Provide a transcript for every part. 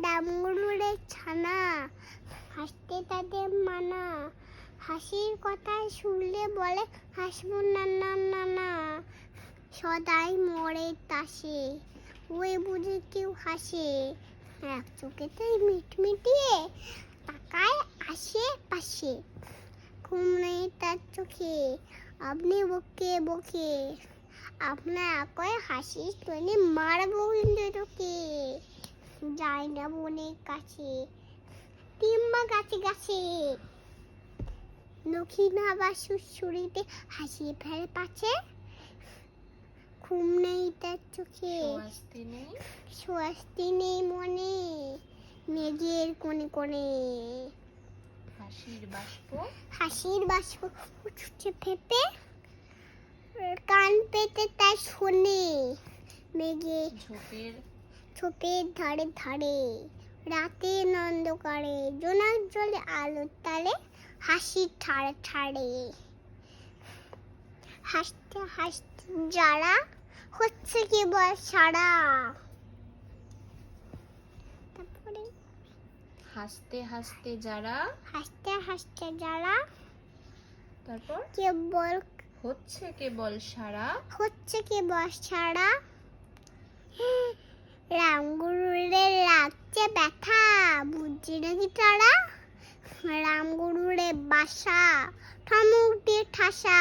ডামগুড়ুরে ছানা। হাসতে তাদের মানা। হাসির কথা শুনলে বলে, হাসবো না না না না। সদাই মরে তাসে। ওই বুঝে কেউ হাসে। এক চোখেতে মিটমিটিয়ে তাকায় আসে পাশে। ঘুম নেই তার চোখে আপনি বকে বকে। আপনার একই হাসি শুনে মারবো যায় না বনের কাছে। কিংবা গাছে গাছে। দক্ষিণা বা সুড়সুড়িতে হাসিয়ে ফেলে পাছে ঘুম নেই তার চোখে। স্বস্তি নেই? স্বস্তি নেই মনে। মেঘের কোণে কোণে। হাসির বাষ্প? হাসির বাষ্প ছুটে ফেপে। কান পেতে তাই শোনে। মেঘে ঝোপের ছোপের ধারে ধারে রাতে নন্দকারে জোনাক জলে আলোর তালে হাসি ঠাড়ে ঠাড়ে। হাসতে হাসতে যারা হচ্ছে কেবল সারা। তারপরে? হাসতে হাসতে যারা হাসতে হাসতে যারা তারপর? কেবল হচ্ছে কেবল সারা। হচ্ছে কেবল সারা। রামগুরুরে লাগছে ব্যথা বুঝছি নাকি তারা? রামগুরুরে বাসা ঠমুক দিয়ে ঠাসা।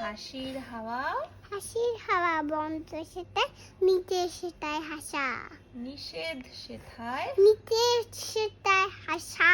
হাসির হাওয়া? হাসির হাওয়া বন্ধ সেটাই নিচে সেটাই হাসা। নিষেধ সেথায়? নিচে সেটাই হাসা।